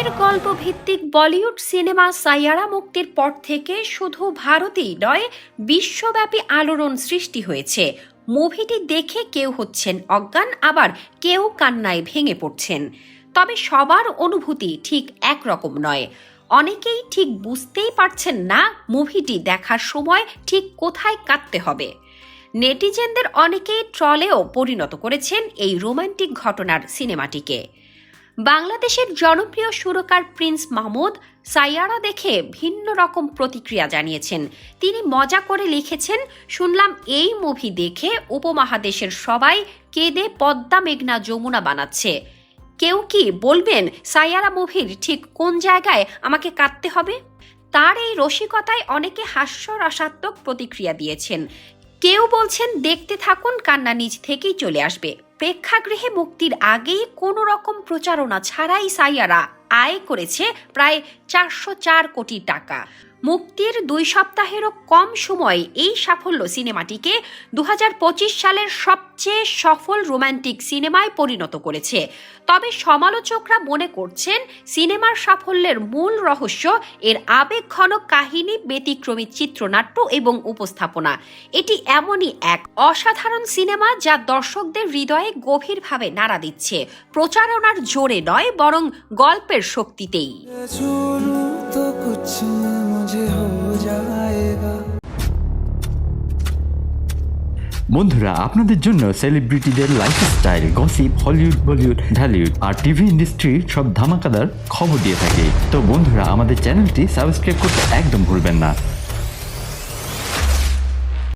ভিত্তিক বলিউড সিনেমা সাইয়ারা মুক্তির পর থেকে শুধু ভারতেই নয়, বিশ্বব্যাপী আলোড়ন সৃষ্টি হয়েছে। মুভিটি দেখে কেউ হচ্ছেন অজ্ঞান, আবার কেউ কান্নায় ভেঙে পড়ছেন। তবে সবার অনুভূতি ঠিক একরকম নয়। অনেকেই ঠিক বুঝতেই পারছেন না মুভিটি দেখার সময় ঠিক কোথায় কাঁদতে হবে। নেটিজেনদের অনেকেই ট্রলেও পরিণত করেছেন এই রোমান্টিক ঘটনার সিনেমাটিকে। বাংলাদেশের জনপ্রিয় সুরকার প্রিন্স মাহমুদ সাইয়ারা দেখে ভিন্ন রকম প্রতিক্রিয়া জানিয়েছেন। তিনি মজা করে লিখেছেন, শুনলাম এই মুভি দেখে উপমহাদেশের সবাই কেঁদে পদ্মা মেঘনা যমুনা বানাচ্ছে। কেউ কি বলবেন সাইয়ারা মুভির ঠিক কোন জায়গায় আমাকে কাঁদতে হবে? তার এই রসিকতায় অনেকে হাস্যরসাত্মক প্রতিক্রিয়া দিয়েছেন। কেউ বলছেন, দেখতে থাকুন, কান্না নিজ থেকেই চলে আসবে। প্রেক্ষাগৃহে মুক্তির আগেই কোনো রকম প্রচারণা ছাড়াই সাইয়ারা আয় করেছে প্রায় চারশো চার কোটি টাকা। মুক্তির দুই সপ্তাহেরও কম সময়ে এই সাফল্য সিনেমাটিকে দু হাজার পঁচিশ সালের সবচেয়ে সফল রোমান্টিক সিনেমায় পরিণত করেছে। তবে সমালোচকরা মনে করছেন, সিনেমার সাফল্যের মূল রহস্য এর আবেগঘন কাহিনী, ব্যতিক্রমী চিত্রনাট্য এবং উপস্থাপনা। এটি এমনই এক অসাধারণ সিনেমা যা দর্শকদের হৃদয়ে গভীরভাবে নাড়া দিচ্ছে। প্রচারণার জোরে নয়, বরং গল্পের শক্তিতেই। বন্ধুরা, আপনাদের জন্য সেলিব্রিটিদের lifestyle gossip Hollywood Bollywood Dhallywood আর টিভি ইন্ডাস্ট্রির সব ধামাকাদার খবর দিয়ে থাকে। তো বন্ধুরা, আমাদের চ্যানেলটি সাবস্ক্রাইব করতে একদম ভুলবেন না।